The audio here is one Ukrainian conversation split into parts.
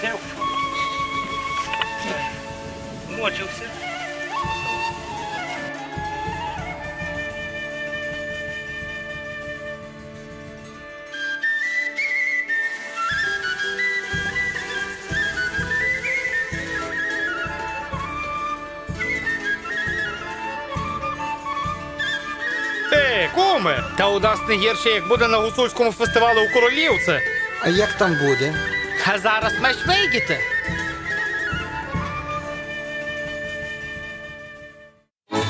сів, мочився. Е, куме! Та у нас не гірше, як буде на гуцульському фестивалі у королівце. А як там буде? А зараз меч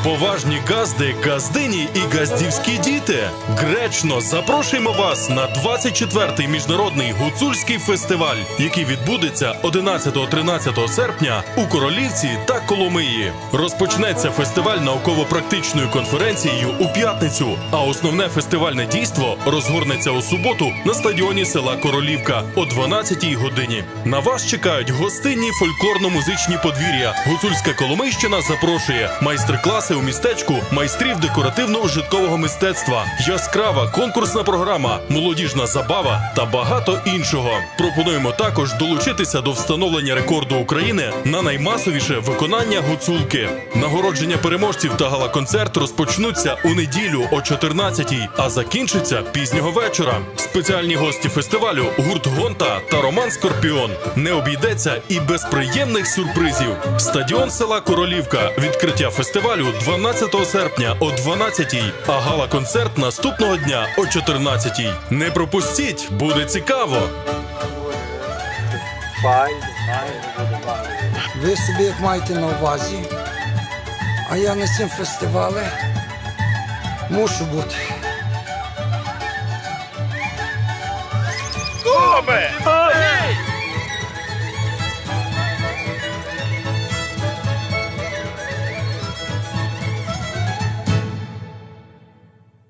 Поважні газди, газдині і газдівські діти. Гречно запрошуємо вас на 24-й міжнародний гуцульський фестиваль, який відбудеться 11-13 серпня у Королівці та Коломиї. Розпочнеться фестиваль науково-практичною конференцією у п'ятницю. А основне фестивальне дійство розгорнеться у суботу на стадіоні села Королівка о 12-й годині. На вас чекають гостинні фольклорно-музичні подвір'я. Гуцульська Коломийщина запрошує майстер-класи у містечку майстрів декоративно-ужиткового мистецтва, яскрава конкурсна програма, молодіжна забава та багато іншого. Пропонуємо також долучитися до встановлення рекорду України на наймасовіше виконання гуцулки. Нагородження переможців та гала-концерт розпочнуться у неділю о 14-й, а закінчиться пізнього вечора. Спеціальні гості фестивалю гурт Гонта та Роман Скорпіон. Не обійдеться і без приємних сюрпризів. Стадіон села Королівка. Відкриття фестивалю 12 серпня о 12-й, а гала-концерт наступного дня о 14-й. Не пропустіть, буде цікаво. Ви собі як маєте на увазі, а я на цьому фестивалі мушу бути. Куме!